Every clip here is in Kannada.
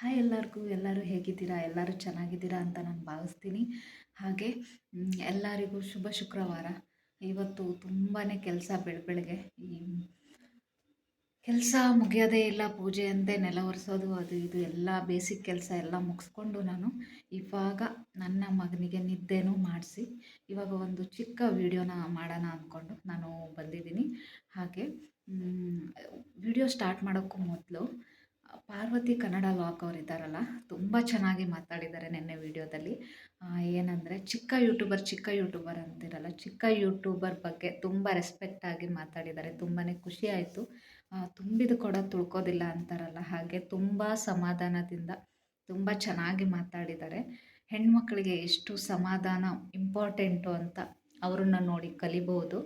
ಹಾಯ್ ಎಲ್ಲರಿಗೂ, ಎಲ್ಲರೂ ಹೇಗಿದ್ದೀರಾ, ಎಲ್ಲರೂ ಚೆನ್ನಾಗಿದ್ದೀರಾ ಅಂತ ನಾನು ಭಾವಿಸ್ತೀನಿ. ಹಾಗೆ ಎಲ್ಲರಿಗೂ ಶುಭ ಶುಕ್ರವಾರ. ಇವತ್ತು ತುಂಬಾ ಕೆಲಸ ಬೆಳ, ಬೆಳಗ್ಗೆ, ಈ ಕೆಲಸ ಮುಗಿಯೋದೇ ಇಲ್ಲ, ಪೂಜೆ ಅಂತೆ ನೆಲ ಒರೆಸೋದು, ಅದು ಇದು, ಎಲ್ಲ ಬೇಸಿಕ್ ಕೆಲಸ ಎಲ್ಲ ಮುಗಿಸ್ಕೊಂಡು ನಾನು ಇವಾಗ ನನ್ನ ಮಗನಿಗೆ ನಿದ್ದೆನೂ ಮಾಡಿಸಿ, ಇವಾಗ ಒಂದು ಚಿಕ್ಕ ವಿಡಿಯೋನ ಮಾಡೋಣ ಅಂದ್ಕೊಂಡು ನಾನು ಬಂದಿದ್ದೀನಿ. ಹಾಗೆ ವಿಡಿಯೋ ಸ್ಟಾರ್ಟ್ ಮಾಡೋಕ್ಕೂ ಮೊದಲು ಪಾರ್ವತಿ ಕನ್ನಡ ಲಾಕ್ ಅವ್ರು ಇದ್ದಾರಲ್ಲ, ತುಂಬ ಚೆನ್ನಾಗಿ ಮಾತಾಡಿದ್ದಾರೆ ನಿನ್ನೆ ವಿಡಿಯೋದಲ್ಲಿ. ಏನಂದರೆ ಚಿಕ್ಕ ಯೂಟ್ಯೂಬರ್ ಚಿಕ್ಕ ಯೂಟ್ಯೂಬರ್ ಅಂತಿರಲ್ಲ, ಚಿಕ್ಕ ಯೂಟ್ಯೂಬರ್ ಬಗ್ಗೆ ತುಂಬ ರೆಸ್ಪೆಕ್ಟಾಗಿ ಮಾತಾಡಿದ್ದಾರೆ ತುಂಬಾ ಖುಷಿ ಆಯಿತು. ತುಂಬಿದ ಕೊಡ ತುಳ್ಕೋದಿಲ್ಲ ಅಂತಾರಲ್ಲ, ಹಾಗೆ ತುಂಬ ಸಮಾಧಾನದಿಂದ ತುಂಬ ಚೆನ್ನಾಗಿ ಮಾತಾಡಿದ್ದಾರೆ. ಹೆಣ್ಮಕ್ಳಿಗೆ ಎಷ್ಟು ಸಮಾಧಾನ ಇಂಪಾರ್ಟೆಂಟು ಅಂತ ಅವ್ರನ್ನ ನೋಡಿ ಕಲಿಬೋದು.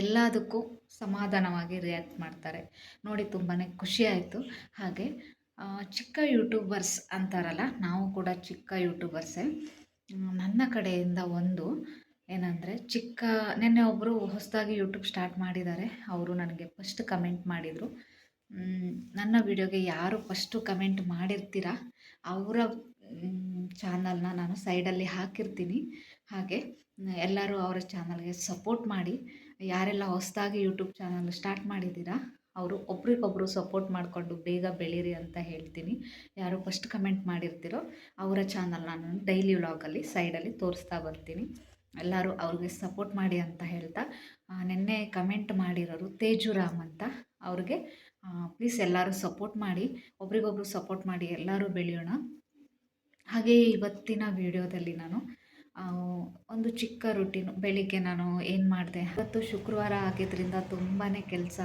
ಎಲ್ಲದಕ್ಕೂ ಸಮಾಧಾನವಾಗಿ ರಿಯಾಕ್ಟ್ ಮಾಡ್ತಾರೆ. ನೋಡಿ ತುಂಬಾ ಖುಷಿ ಆಯಿತು ಹಾಗೆ ಚಿಕ್ಕ ಯೂಟ್ಯೂಬರ್ಸ್ ಅಂತಾರಲ್ಲ, ನಾವು ಕೂಡ ಚಿಕ್ಕ ಯೂಟ್ಯೂಬರ್ಸೇ ನನ್ನ ಕಡೆಯಿಂದ ಒಂದು ಏನಂದರೆ, ಚಿಕ್ಕ, ನೆನ್ನೆ ಒಬ್ಬರು ಹೊಸದಾಗಿ ಯೂಟ್ಯೂಬ್ ಸ್ಟಾರ್ಟ್ ಮಾಡಿದ್ದಾರೆ. ಅವರು ನನಗೆ ಫಸ್ಟ್ ಕಮೆಂಟ್ ಮಾಡಿದರು. ನನ್ನ ವಿಡಿಯೋಗೆ ಯಾರು ಫಸ್ಟು ಕಮೆಂಟ್ ಮಾಡಿರ್ತೀರ? ಅವರ ಚಾನಲ್ನ ನಾನು ಸೈಡಲ್ಲಿ ಹಾಕಿರ್ತೀನಿ. ಹಾಗೆ, ಎಲ್ಲರೂ ಅವರ ಚಾನಲ್ಗೆ ಸಪೋರ್ಟ್ ಮಾಡಿ. ಯಾರೆಲ್ಲ ಹೊಸದಾಗಿ ಯೂಟ್ಯೂಬ್ ಚಾನಲ್ ಸ್ಟಾರ್ಟ್ ಮಾಡಿದ್ದೀರಾ, ಅವರು ಒಬ್ರಿಗೊಬ್ಬರು ಸಪೋರ್ಟ್ ಮಾಡಿಕೊಂಡು ಬೇಗ ಬೆಳೀರಿ ಅಂತ ಹೇಳ್ತೀನಿ. ಯಾರು ಫಸ್ಟ್ ಕಮೆಂಟ್ ಮಾಡಿರ್ತೀರೋ ಅವರ ಚಾನಲ್ ನಾನು ಡೈಲಿ ವ್ಲಾಗಲ್ಲಿ ಸೈಡಲ್ಲಿ ತೋರಿಸ್ತಾ ಬರ್ತೀನಿ. ಎಲ್ಲರೂ ಅವ್ರಿಗೆ ಸಪೋರ್ಟ್ ಮಾಡಿ ಅಂತ ಹೇಳ್ತಾ ನಿನ್ನೆ ಕಮೆಂಟ್ ಮಾಡಿರೋರು ತೇಜುರಾಮ್ ಅಂತ. ಅವ್ರಿಗೆ ಪ್ಲೀಸ್ ಎಲ್ಲರೂ ಸಪೋರ್ಟ್ ಮಾಡಿ, ಒಬ್ರಿಗೊಬ್ರು ಸಪೋರ್ಟ್ ಮಾಡಿ ಎಲ್ಲರೂ ಬೆಳೆಯೋಣ. ಹಾಗೆಯೇ ಇವತ್ತಿನ ವಿಡಿಯೋದಲ್ಲಿ ನಾನು ಒಂದು ಚಿಕ್ಕ ರುಟೀನ್. ಬೆಳಿಗ್ಗೆ ನಾನು ಏನು ಮಾಡಿದೆ, ಇವತ್ತು ಶುಕ್ರವಾರ ಆಗಿದ್ದರಿಂದ ತುಂಬಾ ಕೆಲಸ.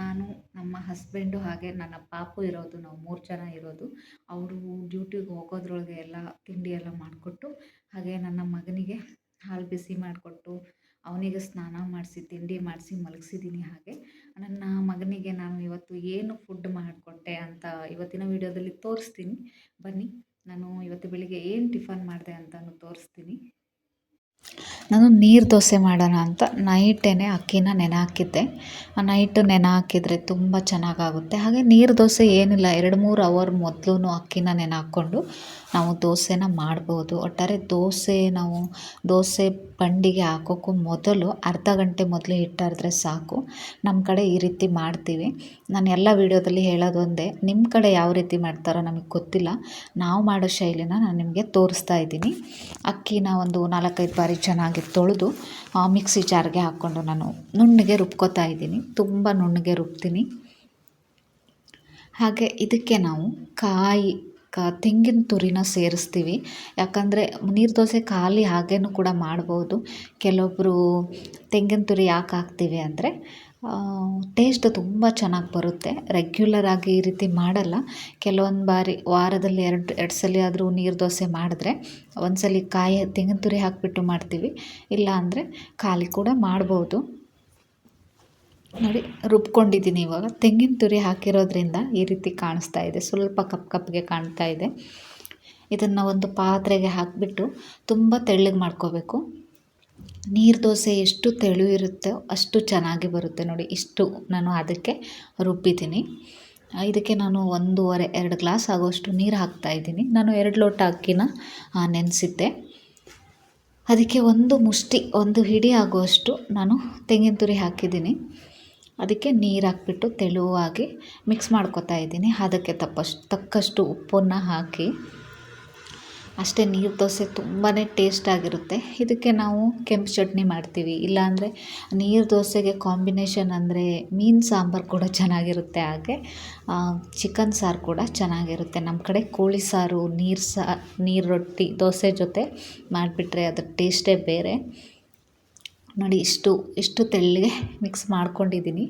ನಾನು, ನಮ್ಮ ಹಸ್ಬೆಂಡು ಹಾಗೆ ನನ್ನ ಪಾಪು ಇರೋದು, ನಾವು ಮೂರು ಜನ ಇರೋದು. ಅವರು ಡ್ಯೂಟಿಗೆ ಹೋಗೋದ್ರೊಳಗೆ ಎಲ್ಲ ತಿಂಡಿ ಎಲ್ಲ ಮಾಡಿಕೊಟ್ಟು, ಹಾಗೆ ನನ್ನ ಮಗನಿಗೆ ಹಾಲು ಬಿಸಿ ಮಾಡಿಕೊಟ್ಟು, ಅವನಿಗೆ ಸ್ನಾನ ಮಾಡಿಸಿ, ತಿಂಡಿ ಮಾಡಿಸಿ ಮಲಗಿಸಿದ್ದೀನಿ ಹಾಗೆ. ನನ್ನ ಮಗನಿಗೆ ನಾನು ಇವತ್ತು ಏನು ಫುಡ್ ಮಾಡಿಕೊಟ್ಟೆ ಅಂತ ಇವತ್ತಿನ ವಿಡಿಯೋದಲ್ಲಿ ತೋರಿಸ್ತೀನಿ. ಬನ್ನಿ. ನಾನು ಇವತ್ತು ಬೆಳಿಗ್ಗೆ ಏನು ಟಿಫನ್ ಮಾಡಿದೆ ಅಂತಲೂ ತೋರಿಸ್ತೀನಿ. ನಾನು ನೀರು ದೋಸೆ ಮಾಡೋಣ ಅಂತ ನೈಟೇ ಅಕ್ಕಿನ ನೆನೆ ಹಾಕಿದ್ದೆ ನೈಟು ನೆನೆ ಹಾಕಿದರೆ ತುಂಬ ಚೆನ್ನಾಗಾಗುತ್ತೆ. ಹಾಗೆ ನೀರು ದೋಸೆ ಏನಿಲ್ಲ, ಎರಡು ಮೂರು ಅವರ್ ಮೊದಲು ಅಕ್ಕಿನ ನೆನೆ ಹಾಕ್ಕೊಂಡು ನಾವು ದೋಸೆನ ಮಾಡ್ಬೋದು. ಒಟ್ಟಾರೆ ದೋಸೆ ನಾವು ದೋಸೆ ಬಂಡಿಗೆ ಹಾಕೋಕ್ಕೂ ಮೊದಲು ಅರ್ಧ ಗಂಟೆ ಮೊದಲು ಹಿಟ್ಟಾರಿದ್ರೆ ಸಾಕು. ನಮ್ಮ ಕಡೆ ಈ ರೀತಿ ಮಾಡ್ತೀವಿ. ನಾನು ಎಲ್ಲ ವೀಡಿಯೋದಲ್ಲಿ ಹೇಳೋದೊಂದೇ ನಿಮ್ಮ ಕಡೆ ಯಾವ ರೀತಿ ಮಾಡ್ತಾರೋ ನಮಗೆ ಗೊತ್ತಿಲ್ಲ. ನಾವು ಮಾಡೋ ಶೈಲಿನ ನಾನು ನಿಮಗೆ ತೋರಿಸ್ತಾ ಇದ್ದೀನಿ. ಅಕ್ಕಿನ ಒಂದು ನಾಲ್ಕೈದು ಬಾರಿ ಚೆನ್ನಾಗಿ ತೊಳೆದು ಮಿಕ್ಸಿ ಜಾರ್ಗೆ ಹಾಕ್ಕೊಂಡು ನಾನು ನುಣ್ಣಗೆ ರುಬ್ಕೋತಾ ಇದ್ದೀನಿ. ತುಂಬ ನುಣ್ಣಗೆ ರುಬ್ತೀನಿ. ಹಾಗೆ ಇದಕ್ಕೆ ನಾವು ಕಾಯಿ, ಕ, ತೆಂಗಿನ ತುರಿನ ಸೇರಿಸ್ತೀವಿ. ಯಾಕಂದರೆ ನೀರು ದೋಸೆ ಖಾಲಿ ಹಾಗೇನೂ ಕೂಡ ಮಾಡ್ಬೋದು. ಕೆಲವೊಬ್ಬರು ತೆಂಗಿನ ತುರಿ ಯಾಕೆ ಹಾಕ್ತೀವಿ ಅಂದರೆ ಟೇಸ್ಟ್ ತುಂಬ ಚೆನ್ನಾಗಿ ಬರುತ್ತೆ. ರೆಗ್ಯುಲರ್ ಆಗಿ ಈ ರೀತಿ ಮಾಡಲ್ಲ. ಕೆಲವೊಂದು ಬಾರಿ ವಾರದಲ್ಲಿ ಎರಡು ಎರಡು ಸಲ ಆದರೂ ನೀರು ದೋಸೆ ಮಾಡಿದ್ರೆ ಒಂದು ಸಲ ಕಾಯಿ ತೆಂಗಿನ ತುರಿ ಹಾಕಿಬಿಟ್ಟು ಮಾಡ್ತೀವಿ. ಇಲ್ಲ ಅಂದರೆ ಖಾಲಿ ಕೂಡ ಮಾಡ್ಬೋದು. ನೋಡಿ, ರುಬ್ಕೊಂಡಿದ್ದೀನಿ ಇವಾಗ. ತೆಂಗಿನ ತುರಿ ಹಾಕಿರೋದ್ರಿಂದ ಈ ರೀತಿ ಕಾಣಿಸ್ತಾ ಇದೆ. ಸ್ವಲ್ಪ ಕಪ್ ಕಪ್ಗೆ ಕಾಣ್ತಾ ಇದೆ. ಇದನ್ನು ಒಂದು ಪಾತ್ರೆಗೆ ಹಾಕಿಬಿಟ್ಟು ತುಂಬ ತೆಳ್ಳಗೆ ಮಾಡ್ಕೋಬೇಕು. ನೀರು ದೋಸೆ ಎಷ್ಟು ತೆಳು ಇರುತ್ತೋ ಅಷ್ಟು ಚೆನ್ನಾಗಿ ಬರುತ್ತೆ ನೋಡಿ. ಇಷ್ಟು ನಾನು ಅದಕ್ಕೆ ರುಬ್ಬಿದ್ದೀನಿ. ಇದಕ್ಕೆ ನಾನು ಒಂದೂವರೆ, ಎರಡು ಗ್ಲಾಸ್ ಆಗೋಷ್ಟು ನೀರು ಹಾಕ್ತಾಯಿದ್ದೀನಿ ನಾನು ಎರಡು ಲೋಟ ಅಕ್ಕಿನ ನೆನೆಸಿದ್ದೆ. ಅದಕ್ಕೆ ಒಂದು ಮುಷ್ಟಿ, ಒಂದು ಹಿಡಿ ಆಗುವಷ್ಟು ನಾನು ತೆಂಗಿನ ತುರಿ ಹಾಕಿದ್ದೀನಿ. ಅದಕ್ಕೆ ನೀರು ಹಾಕ್ಬಿಟ್ಟು ತೆಳುವಾಗಿ ಮಿಕ್ಸ್ ಮಾಡ್ಕೊತಾ ಇದ್ದೀನಿ. ಅದಕ್ಕೆ ತಪ್ಪಷ್ಟು, ತಕ್ಕಷ್ಟು ಉಪ್ಪನ್ನು ಹಾಕಿ. ಅಷ್ಟೇ ನೀರು ದೋಸೆ ತುಂಬಾ ಟೇಸ್ಟಾಗಿರುತ್ತೆ ಇದಕ್ಕೆ ನಾವು ಕೆಂಪು ಚಟ್ನಿ ಮಾಡ್ತೀವಿ. ಇಲ್ಲಾಂದರೆ ನೀರು ದೋಸೆಗೆ ಕಾಂಬಿನೇಷನ್ ಅಂದರೆ ಮೀನು ಸಾಂಬಾರು ಕೂಡ ಚೆನ್ನಾಗಿರುತ್ತೆ ಹಾಗೆ. ಚಿಕನ್ ಸಾರು ಕೂಡ ಚೆನ್ನಾಗಿರುತ್ತೆ. ನಮ್ಮ ಕಡೆ ಕೋಳಿ ಸಾರು, ನೀರು ಸಾ, ನೀರು ರೊಟ್ಟಿ, ದೋಸೆ ಜೊತೆ ಮಾಡಿಬಿಟ್ರೆ ಅದ್ರ ಟೇಸ್ಟೇ ಬೇರೆ. ನೋಡಿ ಇಷ್ಟು ಇಷ್ಟು ತೆಳ್ಳಗೆ ಮಿಕ್ಸ್ ಮಾಡ್ಕೊಂಡಿದ್ದೀನಿ.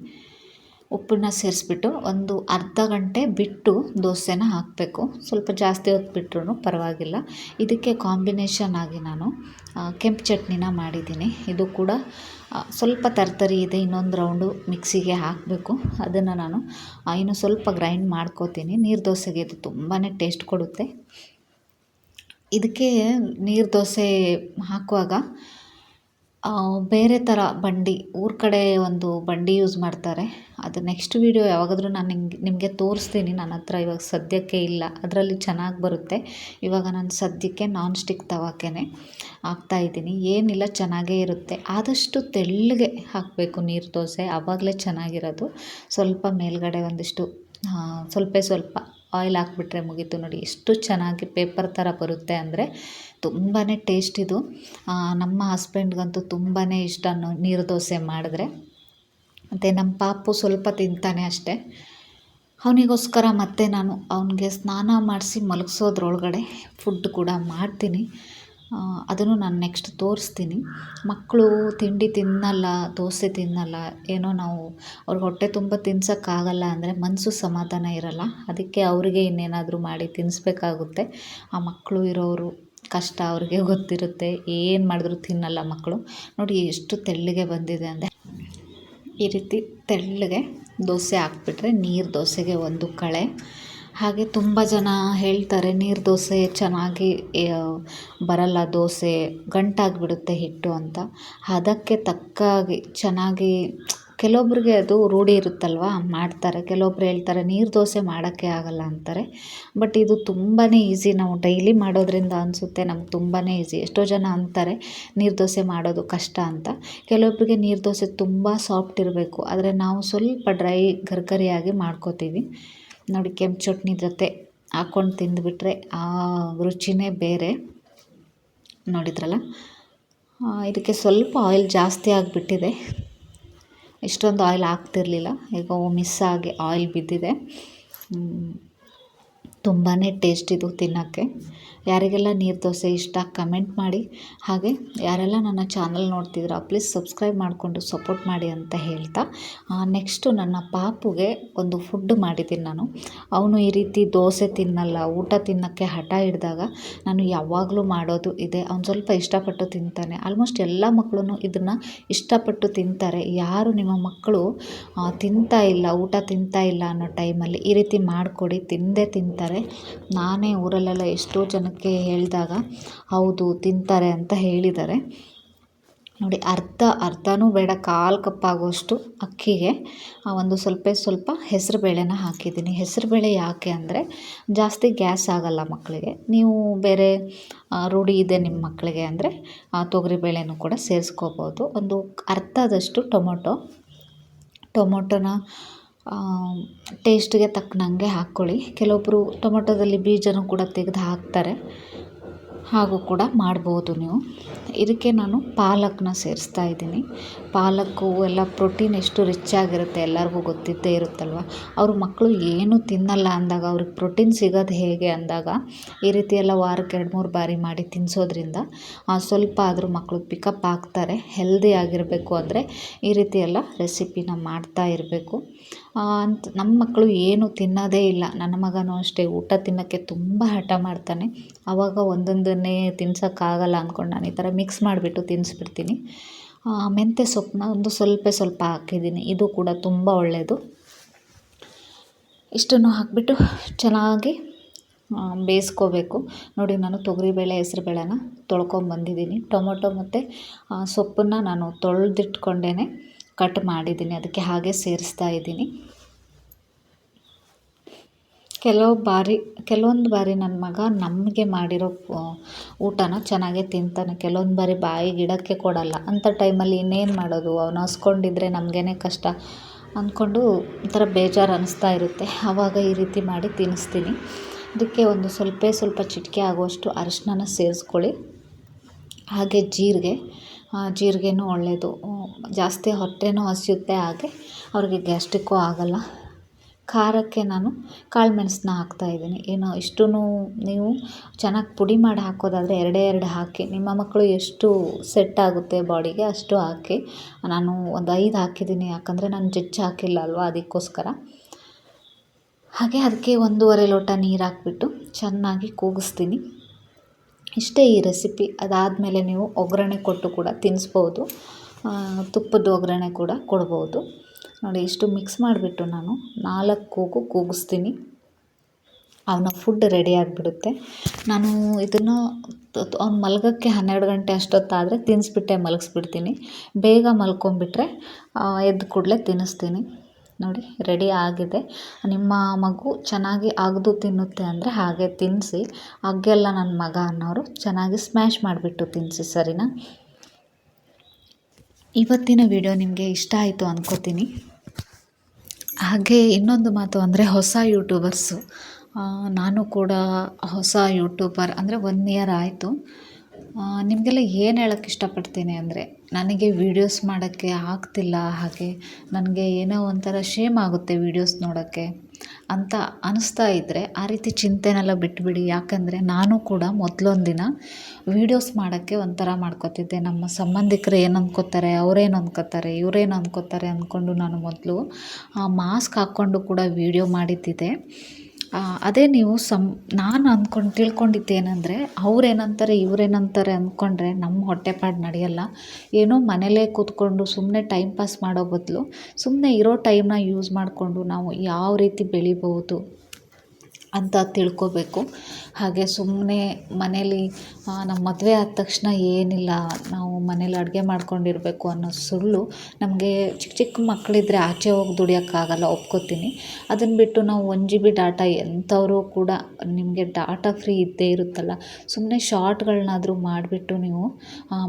ಉಪ್ಪನ್ನ ಸೇರಿಸ್ಬಿಟ್ಟು ಒಂದು ಅರ್ಧ ಗಂಟೆ ಬಿಟ್ಟು ದೋಸೆನ ಹಾಕಬೇಕು. ಸ್ವಲ್ಪ ಜಾಸ್ತಿ ಹೊತ್ತು ಬಿಟ್ರೂ ಪರವಾಗಿಲ್ಲ. ಇದಕ್ಕೆ ಕಾಂಬಿನೇಷನ್ ಆಗಿ ನಾನು ಕೆಂಪು ಚಟ್ನಿನ ಮಾಡಿದ್ದೀನಿ. ಇದು ಕೂಡ ಸ್ವಲ್ಪ ತರ್ತರಿ ಇದೆ, ಇನ್ನೊಂದು ರೌಂಡು ಮಿಕ್ಸಿಗೆ ಹಾಕಬೇಕು. ಅದನ್ನು ನಾನು ಇನ್ನು ಸ್ವಲ್ಪ ಗ್ರೈಂಡ್ ಮಾಡ್ಕೋತೀನಿ. ನೀರು ದೋಸೆಗೆ ಇದು ತುಂಬಾ ಟೇಸ್ಟ್ ಕೊಡುತ್ತೆ. ಇದಕ್ಕೆ ನೀರು ದೋಸೆ ಹಾಕುವಾಗ ಬೇರೆ ಥರ ಬಂಡಿ, ಊರ ಕಡೆ ಒಂದು ಬಂಡಿ ಯೂಸ್ ಮಾಡ್ತಾರೆ. ಅದು ನೆಕ್ಸ್ಟ್ ವೀಡಿಯೋ ಯಾವಾಗಾದರೂ ನಾನು ನಿಮ್ಗೆ ನಿಮಗೆ ತೋರಿಸ್ತೀನಿ. ನನ್ನ ಹತ್ರ ಇವಾಗ ಸದ್ಯಕ್ಕೆ ಇಲ್ಲ. ಅದರಲ್ಲಿ ಚೆನ್ನಾಗಿ ಬರುತ್ತೆ. ಇವಾಗ ನಾನು ಸದ್ಯಕ್ಕೆ ನಾನ್ ಸ್ಟಿಕ್ ತವಾಕೆನೆ ಹಾಕ್ತಾಯಿದ್ದೀನಿ ಏನಿಲ್ಲ, ಚೆನ್ನಾಗೇ ಇರುತ್ತೆ. ಆದಷ್ಟು ತೆಳ್ಳಗೆ ಹಾಕಬೇಕು ನೀರು ದೋಸೆ. ಆವಾಗಲೇ ಚೆನ್ನಾಗಿರೋದು. ಸ್ವಲ್ಪ ಮೇಲ್ಗಡೆ ಒಂದಿಷ್ಟು ಸ್ವಲ್ಪ ಸ್ವಲ್ಪ ಆಯಿಲ್ ಹಾಕ್ಬಿಟ್ರೆ ಮುಗೀತು ನೋಡಿ. ಎಷ್ಟು ಚೆನ್ನಾಗಿ ಪೇಪರ್ ಥರ ಬರುತ್ತೆ ಅಂದರೆ ತುಂಬಾ ಟೇಸ್ಟ್ ಇದು. ನಮ್ಮ ಹಸ್ಬೆಂಡ್ಗಂತೂ ತುಂಬಾ ಇಷ್ಟ ನೀರು ದೋಸೆ ಮಾಡಿದ್ರೆ. ಮತ್ತು ನಮ್ಮ ಪಾಪು ಸ್ವಲ್ಪ ತಿಂತಾನೆ ಅಷ್ಟೇ. ಅವನಿಗೋಸ್ಕರ ಮತ್ತೆ ನಾನು ಅವನಿಗೆ ಸ್ನಾನ ಮಾಡಿಸಿ ಮಲಗಿಸೋದ್ರೊಳಗಡೆ ಫುಡ್ ಕೂಡ ಮಾಡ್ತೀನಿ. ಅದನ್ನು ನಾನು ನೆಕ್ಸ್ಟ್ ತೋರಿಸ್ತೀನಿ. ಮಕ್ಕಳು ತಿಂಡಿ ತಿನ್ನಲ್ಲ, ದೋಸೆ ತಿನ್ನಲ್ಲ, ಏನೋ ನಾವು ಅವ್ರ ಹೊಟ್ಟೆ ತುಂಬ ತಿನ್ಸೋಕ್ಕಾಗಲ್ಲ ಅಂದರೆ ಮನಸ್ಸು ಸಮಾಧಾನ ಇರಲ್ಲ. ಅದಕ್ಕೆ ಅವರಿಗೆ ಇನ್ನೇನಾದರೂ ಮಾಡಿ ತಿನ್ನಿಸ್ಬೇಕಾಗುತ್ತೆ ಆ ಮಕ್ಕಳು ಇರೋರು ಕಷ್ಟ ಅವ್ರಿಗೆ ಗೊತ್ತಿರುತ್ತೆ, ಏನು ಮಾಡಿದ್ರು ತಿನ್ನಲ್ಲ ಮಕ್ಕಳು. ನೋಡಿ ಎಷ್ಟು ತೆಳ್ಳಗೆ ಬಂದಿದೆ ಅಂದರೆ. ಈ ರೀತಿ ತೆಳ್ಳಗೆ ದೋಸೆ ಹಾಕ್ಬಿಟ್ರೆ ನೀರು ದೋಸೆಗೆ ಒಂದು ಕಳೆ. ಹಾಗೆ ತುಂಬ ಜನ ಹೇಳ್ತಾರೆ, ನೀರು ದೋಸೆ ಚೆನ್ನಾಗಿ ಬರಲ್ಲ ದೋಸೆ, ಗಂಟಾಗಿಬಿಡುತ್ತೆ ಹಿಟ್ಟು ಅಂತ. ಅದಕ್ಕೆ ತಕ್ಕಾಗಿ ಚೆನ್ನಾಗಿ ಕೆಲವೊಬ್ರಿಗೆ ಅದು ರೂಢಿ ಇರುತ್ತಲ್ವ? ಮಾಡ್ತಾರೆ. ಕೆಲವೊಬ್ರು ಹೇಳ್ತಾರೆ, ನೀರು ದೋಸೆ ಮಾಡೋಕ್ಕೆ ಆಗಲ್ಲ ಅಂತಾರೆ. ಬಟ್ ಇದು ತುಂಬಾ ಈಸಿ ನಾವು ಡೈಲಿ ಮಾಡೋದ್ರಿಂದ ಅನಿಸುತ್ತೆ. ನಮ್ಗೆ ತುಂಬಾ ಈಸಿ. ಎಷ್ಟೋ ಜನ ಅಂತಾರೆ, ನೀರು ದೋಸೆ ಮಾಡೋದು ಕಷ್ಟ ಅಂತ. ಕೆಲವೊಬ್ರಿಗೆ ನೀರು ದೋಸೆ ತುಂಬ ಸಾಫ್ಟ್ ಇರಬೇಕು. ಆದರೆ ನಾವು ಸ್ವಲ್ಪ ಡ್ರೈ ಗರ್ಗರಿಯಾಗಿ ಮಾಡ್ಕೋತೀವಿ. ನೋಡಿ, ಕೆಂಪು ಚಟ್ನಿ ಜೊತೆ ಹಾಕ್ಕೊಂಡು ತಿಂದುಬಿಟ್ರೆ ಆ ರುಚಿನೇ ಬೇರೆ. ನೋಡಿದ್ರಲ್ಲ? ಇದಕ್ಕೆ ಸ್ವಲ್ಪ ಆಯಿಲ್ ಜಾಸ್ತಿ ಆಗಿಬಿಟ್ಟಿದೆ. ಇಷ್ಟೊಂದು ಆಯಿಲ್ ಹಾಕ್ತಿರ್ಲಿಲ್ಲ. ಈಗ ಮಿಸ್ ಆಗಿ ಆಯಿಲ್ ಬಿದ್ದಿದೆ. ತುಂಬಾ ಟೇಸ್ಟ್ ಇದು ತಿನ್ನೋಕ್ಕೆ. ಯಾರಿಗೆಲ್ಲ ನೀರು ದೋಸೆ ಇಷ್ಟ ಕಮೆಂಟ್ ಮಾಡಿ. ಹಾಗೆ ಯಾರೆಲ್ಲ ನನ್ನ ಚಾನಲ್ ನೋಡ್ತಿದ್ರು ಪ್ಲೀಸ್ ಸಬ್ಸ್ಕ್ರೈಬ್ ಮಾಡಿಕೊಂಡು ಸಪೋರ್ಟ್ ಮಾಡಿ ಅಂತ ಹೇಳ್ತಾ. ನೆಕ್ಸ್ಟು ನನ್ನ ಪಾಪುಗೆ ಒಂದು ಫುಡ್ ಮಾಡಿದ್ದೀನಿ ನಾನು. ಅವನು ಈ ರೀತಿ ದೋಸೆ ತಿನ್ನಲ್ಲ, ಊಟ ತಿನ್ನೋಕ್ಕೆ ಹಠ ಹಿಡಿದಾಗ ನಾನು ಯಾವಾಗಲೂ ಮಾಡೋದು ಇದೆ. ಅವ್ನು ಸ್ವಲ್ಪ ಇಷ್ಟಪಟ್ಟು ತಿಂತಾನೆ. ಆಲ್ಮೋಸ್ಟ್ ಎಲ್ಲ ಮಕ್ಕಳು ಇದನ್ನು ಇಷ್ಟಪಟ್ಟು ತಿಂತಾರೆ. ಯಾರು ನಿಮ್ಮ ಮಕ್ಕಳು ತಿಂತಾ ಇಲ್ಲ, ಊಟ ತಿಂತಾ ಇಲ್ಲ ಅನ್ನೋ ಟೈಮಲ್ಲಿ ಈ ರೀತಿ ಮಾಡಿಕೊಡಿ, ತಿಂದೇ ತಿಂತಾರೆ. ನಾನೇ ಊರಲ್ಲೆಲ್ಲ ಎಷ್ಟೋ ಜನ ಜನಕ್ಕೆ ಹೇಳಿದಾಗ, ಹೌದು, ತಿಂತಾರೆ ಅಂತ ಹೇಳಿದ್ದಾರೆ ನೋಡಿ, ಅರ್ಧ, ಅರ್ಧನೂ ಬೇಡ, ಕಾಲು ಕಪ್ ಆಗೋಷ್ಟು ಅಕ್ಕಿಗೆ ಒಂದು ಸ್ವಲ್ಪ ಸ್ವಲ್ಪ ಹೆಸರು ಬೇಳೆನ ಹಾಕಿದ್ದೀನಿ. ಹೆಸರು ಬೇಳೆ ಯಾಕೆ ಅಂದರೆ, ಜಾಸ್ತಿ ಗ್ಯಾಸ್ ಆಗಲ್ಲ ಮಕ್ಕಳಿಗೆ. ನೀವು ಬೇರೆ ರೂಢಿ ಇದೆ ನಿಮ್ಮ ಮಕ್ಕಳಿಗೆ ಅಂದರೆ ತೊಗರಿ ಬೇಳೆನೂ ಕೂಡ ಸೇರಿಸ್ಕೋಬೋದು. ಒಂದು ಅರ್ಧದಷ್ಟು ಟೊಮೊಟೊ, ಟೊಮೊಟೊನ ಟೇಸ್ಟ್ಗೆ ತಕ್ಕನಂಗೆ ಹಾಕ್ಕೊಳ್ಳಿ. ಕೆಲವೊಬ್ಬರು ಟೊಮೊಟೊದಲ್ಲಿ ಬೀಜನೂ ಕೂಡ ತೆಗೆದು ಹಾಕ್ತಾರೆ. ಹಾಗೂ ಕೂಡ ಮಾಡ್ಬೋದು ನೀವು. ಇದಕ್ಕೆ ನಾನು ಪಾಲಕ್ನ ಸೇರಿಸ್ತಾ ಇದ್ದೀನಿ. ಪಾಲಕ್ಕು, ಎಲ್ಲ ಪ್ರೋಟೀನ್ ಎಷ್ಟು ರಿಚ್ ಆಗಿರುತ್ತೆ ಎಲ್ಲರಿಗೂ ಗೊತ್ತಿದ್ದೇ ಇರುತ್ತಲ್ವ? ಅವ್ರ ಮಕ್ಕಳು ಏನೂ ತಿನ್ನಲ್ಲ ಅಂದಾಗ, ಅವ್ರಿಗೆ ಪ್ರೋಟೀನ್ ಸಿಗೋದು ಹೇಗೆ ಅಂದಾಗ, ಈ ರೀತಿ ವಾರಕ್ಕೆ ಎರಡು ಮೂರು ಬಾರಿ ಮಾಡಿ ತಿನ್ನಿಸೋದ್ರಿಂದ ಸ್ವಲ್ಪ ಆದರೂ ಮಕ್ಕಳು ಪಿಕಪ್ ಆಗ್ತಾರೆ ಹೆಲ್ದಿ ಆಗಿರಬೇಕು ಅಂದರೆ ಈ ರೀತಿ ಎಲ್ಲ ರೆಸಿಪಿನ ಮಾಡ್ತಾ ಇರಬೇಕು. ಅಂತ ನಮ್ಮ ಮಕ್ಕಳು ಏನು ತಿನ್ನೋದೇ ಇಲ್ಲ. ನನ್ನ ಮಗನೂ ಅಷ್ಟೇ, ಊಟ ತಿನ್ನೋಕ್ಕೆ ತುಂಬ ಹಠ ಮಾಡ್ತಾನೆ. ಆವಾಗ ಒಂದೊಂದನ್ನೇ ತಿನ್ಸೋಕ್ಕಾಗಲ್ಲ ಅಂದ್ಕೊಂಡು ನಾನು ಈ ಥರ ಮಿಕ್ಸ್ ಮಾಡಿಬಿಟ್ಟು ತಿನ್ನಿಸ್ಬಿಡ್ತೀನಿ ಮೆಂತ್ಯ ಸೊಪ್ಪನ್ನ ಒಂದು ಸ್ವಲ್ಪ ಸ್ವಲ್ಪ ಹಾಕಿದ್ದೀನಿ. ಇದು ಕೂಡ ತುಂಬ ಒಳ್ಳೆಯದು ಇಷ್ಟನ್ನು ಹಾಕಿಬಿಟ್ಟು ಚೆನ್ನಾಗಿ ಬೇಯಿಸ್ಕೋಬೇಕು. ನೋಡಿ, ನಾನು ತೊಗರಿಬೇಳೆ, ಹೆಸ್ರುಬೇಳೆನ ತೊಳ್ಕೊಂಬಂದಿದ್ದೀನಿ. ಟೊಮೊಟೊ ಮತ್ತು ಸೊಪ್ಪನ್ನು ನಾನು ತೊಳೆದಿಟ್ಕೊಂಡೇ ಕಟ್ ಮಾಡಿದ್ದೀನಿ, ಅದಕ್ಕೆ ಹಾಗೆ ಸೇರಿಸ್ತಾ ಇದ್ದೀನಿ. ಕೆಲವು ಬಾರಿ, ಕೆಲವೊಂದು ಬಾರಿ ನನ್ನ ಮಗ ನಮಗೆ ಮಾಡಿರೋ ಊಟನ ಚೆನ್ನಾಗೇ ತಿಂತಾನೆ. ಕೆಲವೊಂದು ಬಾರಿ ಬಾಯಿ ಗಿಡಕ್ಕೆ ಕೊಡಲ್ಲ. ಅಂಥ ಟೈಮಲ್ಲಿ ಇನ್ನೇನು ಮಾಡೋದು? ಅವನು ಹಸ್ಕೊಂಡಿದ್ರೆ ನಮಗೇನೆ ಕಷ್ಟ. ಅಂದ್ಕೊಂಡು ಒಂಥರ ಬೇಜಾರು ಅನಿಸ್ತಾ ಇರುತ್ತೆ. ಆವಾಗ ಈ ರೀತಿ ಮಾಡಿ ತಿನ್ನಿಸ್ತೀನಿ ಅದಕ್ಕೆ ಒಂದು ಸ್ವಲ್ಪ ಸ್ವಲ್ಪ ಚಿಟಿಕೆ ಆಗುವಷ್ಟು ಅರಿಶಿನ ಸೇರಿಸ್ಕೊಳ್ಳಿ. ಹಾಗೆ ಜೀರಿಗೆ ಜೀರಿಗೆನೂ ಒಳ್ಳೆಯದು ಜಾಸ್ತಿ ಹೊಟ್ಟೆನೂ ಹಸಿಯುತ್ತೆ ಹಾಗೆ ಅವ್ರಿಗೆ ಗ್ಯಾಸ್ಟ್ರಿಕ್ಕೂ ಆಗೋಲ್ಲ. ಖಾರಕ್ಕೆ ನಾನು ಕಾಳು ಮೆಣಸನ್ನ ಹಾಕ್ತಾಯಿದ್ದೀನಿ ಏನು ಇಷ್ಟೂ ನೀವು ಚೆನ್ನಾಗಿ ಪುಡಿ ಮಾಡಿ ಹಾಕೋದಾದರೆ ಎರಡೇ ಎರಡು ಹಾಕಿ, ನಿಮ್ಮ ಮಕ್ಕಳು ಎಷ್ಟು ಸೆಟ್ ಆಗುತ್ತೆ ಬಾಡಿಗೆ ಅಷ್ಟು ಹಾಕಿ. ನಾನು ಒಂದು ಐದು ಹಾಕಿದ್ದೀನಿ, ಯಾಕಂದರೆ ನಾನು ಜಜ್ಜಿ ಹಾಕಿಲ್ಲ ಅಲ್ವಾ ಅದಕ್ಕೋಸ್ಕರ. ಹಾಗೆ ಅದಕ್ಕೆ ಒಂದೂವರೆ ಲೋಟ ನೀರು ಹಾಕ್ಬಿಟ್ಟು ಚೆನ್ನಾಗಿ ಕೂಗಿಸ್ತೀನಿ. ಇಷ್ಟೇ ಈ ರೆಸಿಪಿ. ಅದಾದಮೇಲೆ ನೀವು ಒಗ್ಗರಣೆ ಕೊಟ್ಟು ಕೂಡ ತಿನ್ನಿಸ್ಬೋದು ತುಪ್ಪದ ಒಗ್ಗರಣೆ ಕೂಡ ಕೊಡ್ಬೋದು. ನೋಡಿ, ಇಷ್ಟು ಮಿಕ್ಸ್ ಮಾಡಿಬಿಟ್ಟು ನಾನು ನಾಲ್ಕು ಕೂಗು ಕೂಗಿಸ್ತೀನಿ. ಅವನ ಫುಡ್ ರೆಡಿ ಆಗಿಬಿಡುತ್ತೆ. ನಾನು ಇದನ್ನು ಅವ್ನು ಮಲಗೋಕ್ಕೆ ಹನ್ನೆರಡು ಗಂಟೆ ಅಷ್ಟೊತ್ತಾದರೆ ತಿನ್ನಿಸ್ಬಿಟ್ಟೆ ಮಲಗಿಸ್ಬಿಡ್ತೀನಿ. ಬೇಗ ಮಲ್ಕೊಂಬಿಟ್ರೆ ಎದ್ದ ಕೂಡಲೇ ತಿನ್ನಿಸ್ತೀನಿ ನೋಡಿ ರೆಡಿ ಆಗಿದೆ. ನಿಮ್ಮ ಮಗು ಚೆನ್ನಾಗಿ ಆಗದು ತಿನ್ನುತ್ತೆ ಅಂದರೆ ಹಾಗೆ ತಿನ್ನಿಸಿ ಅಗ್ಗೆಲ್ಲ ನನ್ನ ಮಗ ಅನ್ನೋರು ಚೆನ್ನಾಗಿ ಸ್ಮ್ಯಾಶ್ ಮಾಡಿಬಿಟ್ಟು ತಿನ್ನಿಸಿ ಸರಿನಾ? ಇವತ್ತಿನ ವಿಡಿಯೋ ನಿಮಗೆ ಇಷ್ಟ ಆಯಿತು ಅಂದ್ಕೋತೀನಿ ಹಾಗೆ ಇನ್ನೊಂದು ಮಾತು ಅಂದರೆ ಹೊಸ ಯೂಟ್ಯೂಬರ್ಸು ನಾನು ಕೂಡ ಹೊಸ ಯೂಟ್ಯೂಬರ್ ಅಂದರೆ ಒನ್ ಇಯರ್ ಆಯಿತು. ನಿಮಗೆಲ್ಲ ಏನು ಹೇಳೋಕ್ಕೆ ಇಷ್ಟಪಡ್ತೀನಿ ಅಂದರೆ, ನನಗೆ ವೀಡಿಯೋಸ್ ಮಾಡೋಕ್ಕೆ ಆಗ್ತಿಲ್ಲ, ಹಾಗೆ ನನಗೆ ಏನೋ ಒಂಥರ ಶೇಮ್ ಆಗುತ್ತೆ ವೀಡಿಯೋಸ್ ನೋಡೋಕ್ಕೆ ಅಂತ ಅನಿಸ್ತಾ ಇದ್ದರೆ ಆ ರೀತಿ ಚಿಂತೆನೆಲ್ಲ ಬಿಟ್ಬಿಡಿ. ಯಾಕಂದರೆ ನಾನು ಕೂಡ ಮೊದಲೊಂದು ದಿನ ವೀಡಿಯೋಸ್ ಮಾಡೋಕ್ಕೆ ಒಂಥರ ಮಾಡ್ಕೋತಿದ್ದೆ. ನಮ್ಮ ಸಂಬಂಧಿಕರು ಏನು ಅಂದ್ಕೋತಾರೆ ಅವ್ರೇನು ಅಂದ್ಕೋತಾರೆ ಇವ್ರೇನು ಅಂದ್ಕೋತಾರೆ ಅಂದ್ಕೊಂಡು ನಾನು ಮೊದಲು ಮಾಸ್ಕ್ ಹಾಕ್ಕೊಂಡು ಕೂಡ ವೀಡಿಯೋ ಮಾಡಿದ್ದಿದೆ. ಅದೇ ನೀವು ಸಮ್ ನಾನು ಅಂದ್ಕೊಂಡು ತಿಳ್ಕೊಂಡಿದ್ದೇನೆಂದರೆ ಅವ್ರೇನಂತಾರೆ, ಇವ್ರೇನಂತಾರೆ ಅಂದ್ಕೊಂಡ್ರೆ ನಮ್ಮ ಹೊಟ್ಟೆಪಾಡು ನಡೆಯಲ್ಲ. ಏನೋ ಮನೇಲೇ ಕೂತ್ಕೊಂಡು ಸುಮ್ಮನೆ ಟೈಮ್ ಪಾಸ್ ಮಾಡೋ ಬದಲು ಸುಮ್ಮನೆ ಇರೋ ಟೈಮ್ನ ಯೂಸ್ ಮಾಡಿಕೊಂಡು ನಾವು ಯಾವ ರೀತಿ ಬೆಳಿಬೋದು ಅಂತ ತಿಳ್ಕೊಬೇಕು. ಹಾಗೆ ಸುಮ್ಮನೆ ಮನೇಲಿ ನಮ್ಮ ಮದುವೆ ಆದ ತಕ್ಷಣ ಏನಿಲ್ಲ, ನಾವು ಮನೇಲಿ ಅಡುಗೆ ಮಾಡ್ಕೊಂಡಿರಬೇಕು ಅನ್ನೋ ಸುಳ್ಳು ನಮಗೆ ಚಿಕ್ಕ ಚಿಕ್ಕ ಮಕ್ಕಳಿದ್ರೆ ಆಚೆ ಹೋಗಿ ದುಡಿಯೋಕ್ಕಾಗಲ್ಲ, ಒಪ್ಕೋತೀನಿ. ಅದನ್ನು ಬಿಟ್ಟು ನಾವು ಒನ್ ಜಿ ಬಿ ಡಾಟಾ ಎಂಥವರು ಕೂಡ ನಿಮಗೆ ಡಾಟಾ ಫ್ರೀ ಇದ್ದೇ ಇರುತ್ತಲ್ಲ ಸುಮ್ಮನೆ ಶಾರ್ಟ್ಗಳನ್ನಾದ್ರೂ ಮಾಡಿಬಿಟ್ಟು ನೀವು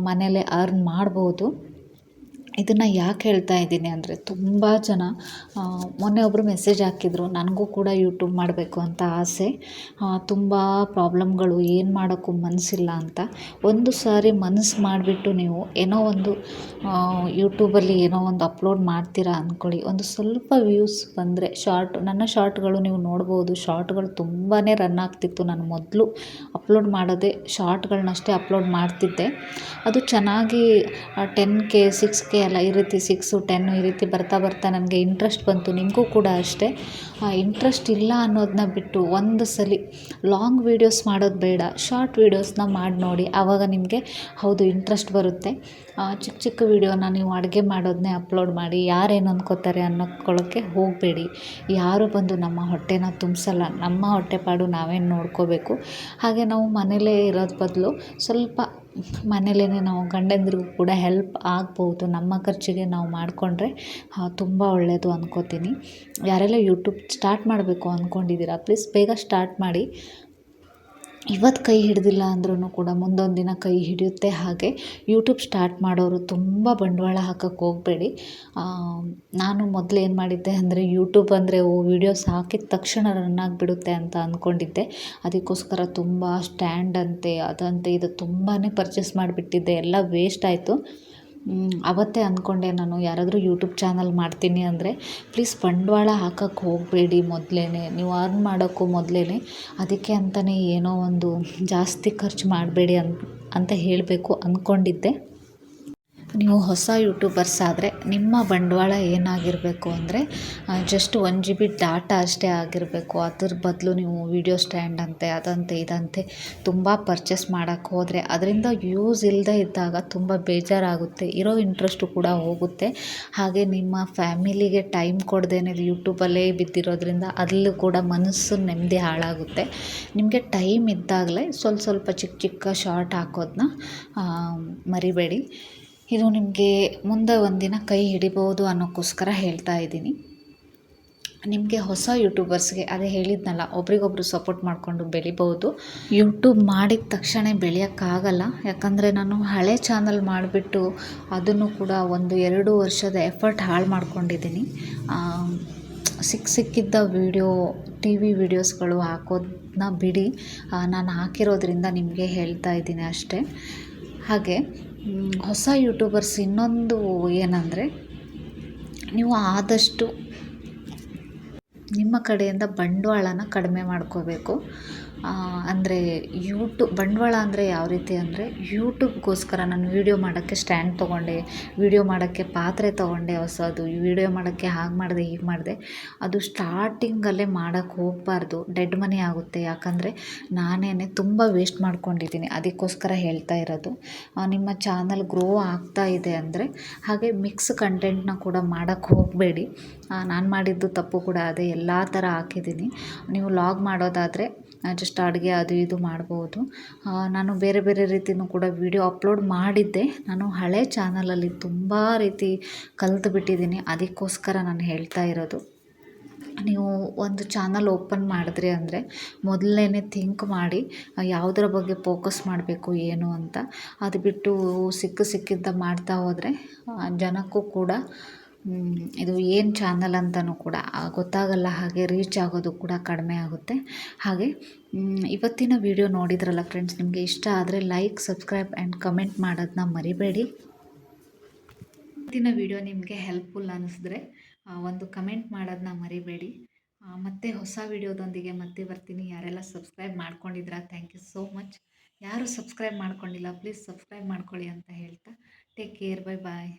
ಮನೇಲೇ ಅರ್ನ್ ಮಾಡ್ಬೋದು. ಇದನ್ನು ಯಾಕೆ ಹೇಳ್ತಾ ಇದ್ದೀನಿ ಅಂದರೆ ತುಂಬ ಜನ ಮೊನ್ನೆ ಒಬ್ಬರು ಮೆಸೇಜ್ ಹಾಕಿದ್ರು, ನನಗೂ ಕೂಡ ಯೂಟ್ಯೂಬ್ ಮಾಡಬೇಕು ಅಂತ ಆಸೆ. ತುಂಬ ಪ್ರಾಬ್ಲಮ್ಗಳು, ಏನು ಮಾಡೋಕ್ಕೂ ಮನಸ್ಸಿಲ್ಲ ಅಂತ. ಒಂದು ಸಾರಿ ಮನಸ್ಸು ಮಾಡಿಬಿಟ್ಟು ನೀವು ಏನೋ ಒಂದು ಯೂಟ್ಯೂಬಲ್ಲಿ ಏನೋ ಒಂದು ಅಪ್ಲೋಡ್ ಮಾಡ್ತೀರಾ ಅಂದ್ಕೊಳ್ಳಿ ಒಂದು ಸ್ವಲ್ಪ ವ್ಯೂಸ್ ಬಂದರೆ ಶಾರ್ಟ್ ನನ್ನ ಶಾರ್ಟ್ಗಳು ನೀವು ನೋಡ್ಬೋದು. ಶಾರ್ಟ್ಗಳು ತುಂಬಾ ರನ್ ಆಗ್ತಿತ್ತು. ನಾನು ಮೊದಲು ಅಪ್ಲೋಡ್ ಮಾಡೋದೇ ಶಾರ್ಟ್ಗಳನ್ನಷ್ಟೇ ಅಪ್ಲೋಡ್ ಮಾಡ್ತಿದ್ದೆ. ಅದು ಚೆನ್ನಾಗಿ ಟೆನ್ ಕೆ ಸಿಕ್ಸ್ ಕೆ ಅಲ್ಲ, ಈ ರೀತಿ ಸಿಕ್ಸು ಟೆನ್ನು ಈ ರೀತಿ ಬರ್ತಾ ಬರ್ತಾ ನನಗೆ ಇಂಟ್ರೆಸ್ಟ್ ಬಂತು. ನಿಮಗೂ ಕೂಡ ಅಷ್ಟೇ. ಇಂಟ್ರೆಸ್ಟ್ ಇಲ್ಲ ಅನ್ನೋದನ್ನ ಬಿಟ್ಟು ಒಂದು ಸಲ ಲಾಂಗ್ ವೀಡಿಯೋಸ್ ಮಾಡೋದು ಬೇಡ. ಶಾರ್ಟ್ ವೀಡಿಯೋಸ್ನ ಮಾಡಿ ನೋಡಿ. ಆವಾಗ ನಿಮಗೆ ಹೌದು ಇಂಟ್ರೆಸ್ಟ್ ಬರುತ್ತೆ. ಚಿಕ್ಕ ಚಿಕ್ಕ ವೀಡಿಯೋನ ನೀವು ಅಡುಗೆ ಮಾಡೋದನ್ನೇ ಅಪ್ಲೋಡ್ ಮಾಡಿ. ಯಾರೇನು ಅಂದ್ಕೋತಾರೆ ಅನ್ನೋಕ್ಕೊಳ್ಳೋಕ್ಕೆ ಹೋಗಬೇಡಿ. ಯಾರು ಬಂದು ನಮ್ಮ ಹೊಟ್ಟೆನ ತುಂಬಿಸಲ್ಲ. ನಮ್ಮ ಹೊಟ್ಟೆಪಾಡು ನಾವೇನು ನೋಡ್ಕೋಬೇಕು. ಹಾಗೆ ನಾವು ಮನೇಲೇ ಇರೋದು ಬದಲು ಸ್ವಲ್ಪ ಮನೇಲೇ ನಾವು ಗಂಡಂದಿರಿಗೂ ಕೂಡ ಹೆಲ್ಪ್ ಆಗ್ಬೋದು. ನಮ್ಮ ಖರ್ಚಿಗೆ ನಾವು ಮಾಡಿಕೊಂಡ್ರೆ ತುಂಬ ಒಳ್ಳೆಯದು ಅಂದ್ಕೋತೀನಿ ಯಾರೆಲ್ಲ ಯೂಟ್ಯೂಬ್ ಸ್ಟಾರ್ಟ್ ಮಾಡಬೇಕು ಅಂದ್ಕೊಂಡಿದ್ದೀರಾ ಪ್ಲೀಸ್ ಬೇಗ ಸ್ಟಾರ್ಟ್ ಮಾಡಿ. ಇವತ್ತು ಕೈ ಹಿಡಿದಿಲ್ಲ ಅಂದ್ರೂ ಕೂಡ ಮುಂದೊಂದು ದಿನ ಕೈ ಹಿಡಿಯುತ್ತೆ ಹಾಗೆ ಯೂಟ್ಯೂಬ್ ಸ್ಟಾರ್ಟ್ ಮಾಡೋರು ತುಂಬ ಬಂಡವಾಳ ಹಾಕಕ್ಕೆ ಹೋಗಬೇಡಿ. ನಾನು ಮೊದಲು ಏನು ಮಾಡಿದ್ದೆ ಅಂದರೆ ಯೂಟ್ಯೂಬ್ ಅಂದರೆ, ಓ ವೀಡಿಯೋಸ್ ಹಾಕಿದ ತಕ್ಷಣ ರನ್ ಆಗಿಬಿಡುತ್ತೆ ಅಂತ ಅಂದ್ಕೊಂಡಿದ್ದೆ ಅದಕ್ಕೋಸ್ಕರ ತುಂಬ ಸ್ಟ್ಯಾಂಡ್ ಅಂತೆ, ಅದಂತೆ, ಇದು ತುಂಬಾ ಪರ್ಚೇಸ್ ಮಾಡಿಬಿಟ್ಟಿದ್ದೆ. ಎಲ್ಲ ವೇಸ್ಟ್ ಆಯಿತು. ಅವತ್ತೇ ಅಂದ್ಕೊಂಡೆ ನಾನು, ಯಾರಾದರೂ ಯೂಟ್ಯೂಬ್ ಚಾನಲ್ ಮಾಡ್ತೀನಿ ಅಂದರೆ ಪ್ಲೀಸ್ ಬಂಡವಾಳ ಹಾಕಕ್ಕೆ ಹೋಗಬೇಡಿ ಮೊದಲೇ ನೀವು ಅರ್ನ್ ಮಾಡೋಕ್ಕೂ ಮೊದಲೇ ಅದಕ್ಕೆ ಅಂತಲೇ ಏನೋ ಒಂದು ಜಾಸ್ತಿ ಖರ್ಚು ಮಾಡಬೇಡಿ ಅಂತ ಅಂತ ಹೇಳಬೇಕು ಅಂದ್ಕೊಂಡಿದ್ದೆ ನೀವು ಹೊಸ ಯೂಟ್ಯೂಬರ್ಸ್ ಆದರೆ ನಿಮ್ಮ ಬಂಡವಾಳ ಏನಾಗಿರಬೇಕು ಅಂದರೆ just one G B data ಅಷ್ಟೇ ಆಗಿರಬೇಕು. ಅದ್ರ ಬದಲು ನೀವು ವೀಡಿಯೋ ಸ್ಟ್ಯಾಂಡ್ ಅಂತೆ, ಅದಂತೆ, ಇದಂತೆ ತುಂಬ ಪರ್ಚೇಸ್ ಮಾಡೋಕ್ಕೆ ಹೋದರೆ ಅದರಿಂದ ಯೂಸ್ ಇಲ್ಲದೆ ಇದ್ದಾಗ ತುಂಬ ಬೇಜಾರಾಗುತ್ತೆ. ಇರೋ ಇಂಟ್ರೆಸ್ಟು ಕೂಡ ಹೋಗುತ್ತೆ. ಹಾಗೆ ನಿಮ್ಮ ಫ್ಯಾಮಿಲಿಗೆ ಟೈಮ್ ಕೊಡ್ದೇನೆ ಯೂಟ್ಯೂಬಲ್ಲೇ ಬಿದ್ದಿರೋದ್ರಿಂದ ಅಲ್ಲೂ ಕೂಡ ಮನಸ್ಸು ನೆಮ್ಮದಿ ಹಾಳಾಗುತ್ತೆ. ನಿಮಗೆ ಟೈಮ್ ಇದ್ದಾಗಲೇ ಸ್ವಲ್ಪ ಸ್ವಲ್ಪ ಚಿಕ್ಕ ಚಿಕ್ಕ ಶಾರ್ಟ್ ಹಾಕೋದನ್ನ ಮರಿಬೇಡಿ. ಇದು ನಿಮಗೆ ಮುಂದೆ ಒಂದಿನ ಕೈ ಹಿಡಿಬೋದು ಅನ್ನೋಕ್ಕೋಸ್ಕರ ಹೇಳ್ತಾ ಇದ್ದೀನಿ. ನಿಮಗೆ ಹೊಸ ಯೂಟ್ಯೂಬರ್ಸ್ಗೆ ಅದೇ ಹೇಳಿದ್ನಲ್ಲ, ಒಬ್ರಿಗೊಬ್ರು ಸಪೋರ್ಟ್ ಮಾಡಿಕೊಂಡು ಬೆಳಿಬೋದು. ಯೂಟ್ಯೂಬ್ ಮಾಡಿದ ತಕ್ಷಣ ಬೆಳೆಯೋಕ್ಕಾಗಲ್ಲ. ಯಾಕಂದರೆ ನಾನು ಹಳೆ ಚಾನಲ್ ಮಾಡಿಬಿಟ್ಟು ಅದನ್ನು ಕೂಡ ಒಂದು ಎರಡು ವರ್ಷದ ಎಫರ್ಟ್ ಹಾಳು ಮಾಡ್ಕೊಂಡಿದ್ದೀನಿ. ಸಿಕ್ಕ ಸಿಕ್ಕಿದ್ದ ವೀಡಿಯೋ ಟಿ ವಿ ವೀಡಿಯೋಸ್ಗಳು ಹಾಕೋದನ್ನ ಬಿಡಿ ನಾನು ಹಾಕಿರೋದ್ರಿಂದ ನಿಮಗೆ ಹೇಳ್ತಾ ಇದ್ದೀನಿ ಅಷ್ಟೇ. ಹಾಗೆ ಹೊಸ ಯೂಟ್ಯೂಬರ್ಸ್ ಇನ್ನೊಂದು ಏನಂದರೆ ನೀವು ಆದಷ್ಟು ನಿಮ್ಮ ಕಡೆಯಿಂದ ಬಂಡವಾಳನ ಕಡಿಮೆ ಮಾಡ್ಕೋಬೇಕು. ಅಂದರೆ ಯೂಟ್ಯೂಬ್ ಬಂಡವಾಳ ಅಂದರೆ ಯಾವ ರೀತಿ ಅಂದರೆ ಯೂಟ್ಯೂಬ್ಗೋಸ್ಕರ ನಾನು ವೀಡಿಯೋ ಮಾಡೋಕ್ಕೆ ಸ್ಟ್ಯಾಂಡ್ ತೊಗೊಂಡೆ ವೀಡಿಯೋ ಮಾಡೋಕ್ಕೆ ಪಾತ್ರೆ ತೊಗೊಂಡೆ ಹೊಸದು ವೀಡಿಯೋ ಮಾಡೋಕ್ಕೆ ಹಾಗೆ ಮಾಡಿದೆ, ಹೀಗೆ ಮಾಡಿದೆ. ಅದು ಸ್ಟಾರ್ಟಿಂಗಲ್ಲೇ ಮಾಡೋಕ್ಕೆ ಹೋಗಬಾರ್ದು ಡೆಡ್ ಮನಿ ಆಗುತ್ತೆ. ಯಾಕಂದರೆ ನಾನೇ ತುಂಬ ವೇಸ್ಟ್ ಮಾಡ್ಕೊಂಡಿದ್ದೀನಿ. ಅದಕ್ಕೋಸ್ಕರ ಹೇಳ್ತಾ ಇರೋದು. ನಿಮ್ಮ ಚಾನಲ್ ಗ್ರೋ ಆಗ್ತಾ ಇದೆ ಅಂದರೆ ಹಾಗೆ ಮಿಕ್ಸ್ ಕಂಟೆಂಟ್ನ ಕೂಡ ಮಾಡೋಕ್ಕೆ ಹೋಗಬೇಡಿ. ನಾನು ಮಾಡಿದ್ದು ತಪ್ಪು ಕೂಡ ಅದೇ, ಎಲ್ಲ ಥರ ಹಾಕಿದ್ದೀನಿ. ನೀವು ಲಾಗ್ ಮಾಡೋದಾದರೆ ಜಸ್ಟ್ ಅಡುಗೆ ಅದು ಇದು ಮಾಡ್ಬೋದು. ನಾನು ಬೇರೆ ಬೇರೆ ರೀತಿಯೂ ಕೂಡ ವೀಡಿಯೋ ಅಪ್ಲೋಡ್ ಮಾಡಿದ್ದೆ. ನಾನು ಹಳೆ ಚಾನಲಲ್ಲಿ ತುಂಬ ರೀತಿ ಕಲ್ತು ಬಿಟ್ಟಿದ್ದೀನಿ. ಅದಕ್ಕೋಸ್ಕರ ನಾನು ಹೇಳ್ತಾ ಇರೋದು. ನೀವು ಒಂದು ಚಾನಲ್ ಓಪನ್ ಮಾಡಿದ್ರಿ ಅಂದರೆ ಮೊದಲೇ ಥಿಂಕ್ ಮಾಡಿ ಯಾವುದರ ಬಗ್ಗೆ ಫೋಕಸ್ ಮಾಡಬೇಕು, ಏನು ಅಂತ. ಅದು ಬಿಟ್ಟು ಸಿಕ್ಕ ಸಿಕ್ಕಿದ್ದ ಮಾಡ್ತಾ ಹೋದರೆ ಜನಕ್ಕೂ ಕೂಡ ಇದು ಏನು ಚಾನಲ್ ಅಂತಲೂ ಕೂಡ ಗೊತ್ತಾಗಲ್ಲ ಹಾಗೆ ರೀಚ್ ಆಗೋದು ಕೂಡ ಕಡಿಮೆ ಆಗುತ್ತೆ. ಹಾಗೆ ಇವತ್ತಿನ ವಿಡಿಯೋ ನೋಡಿದ್ರಲ್ಲ ಫ್ರೆಂಡ್ಸ್ ನಿಮಗೆ ಇಷ್ಟ ಆದರೆ ಲೈಕ್ ಸಬ್ಸ್ಕ್ರೈಬ್ ಆ್ಯಂಡ್ ಕಮೆಂಟ್ ಮಾಡೋದನ್ನ ಮರಿಬೇಡಿ. ಇವತ್ತಿನ ವಿಡಿಯೋ ನಿಮಗೆ ಹೆಲ್ಪ್ಫುಲ್ ಅನ್ನಿಸಿದ್ರೆ ಒಂದು ಕಮೆಂಟ್ ಮಾಡೋದನ್ನ ಮರಿಬೇಡಿ. ಮತ್ತೆ ಹೊಸ ವಿಡಿಯೋದೊಂದಿಗೆ ಮತ್ತೆ ಬರ್ತೀನಿ. ಯಾರೆಲ್ಲ ಸಬ್ಸ್ಕ್ರೈಬ್ ಮಾಡ್ಕೊಂಡಿದ್ದೀರಾ ಥ್ಯಾಂಕ್ ಯು ಸೋ ಮಚ್ ಯಾರು ಸಬ್ಸ್ಕ್ರೈಬ್ ಮಾಡ್ಕೊಂಡಿಲ್ಲ ಪ್ಲೀಸ್ ಸಬ್ಸ್ಕ್ರೈಬ್ ಮಾಡ್ಕೊಳ್ಳಿ ಅಂತ ಹೇಳ್ತಾ ಟೇಕ್ ಕೇರ್ ಬೈ ಬಾಯ್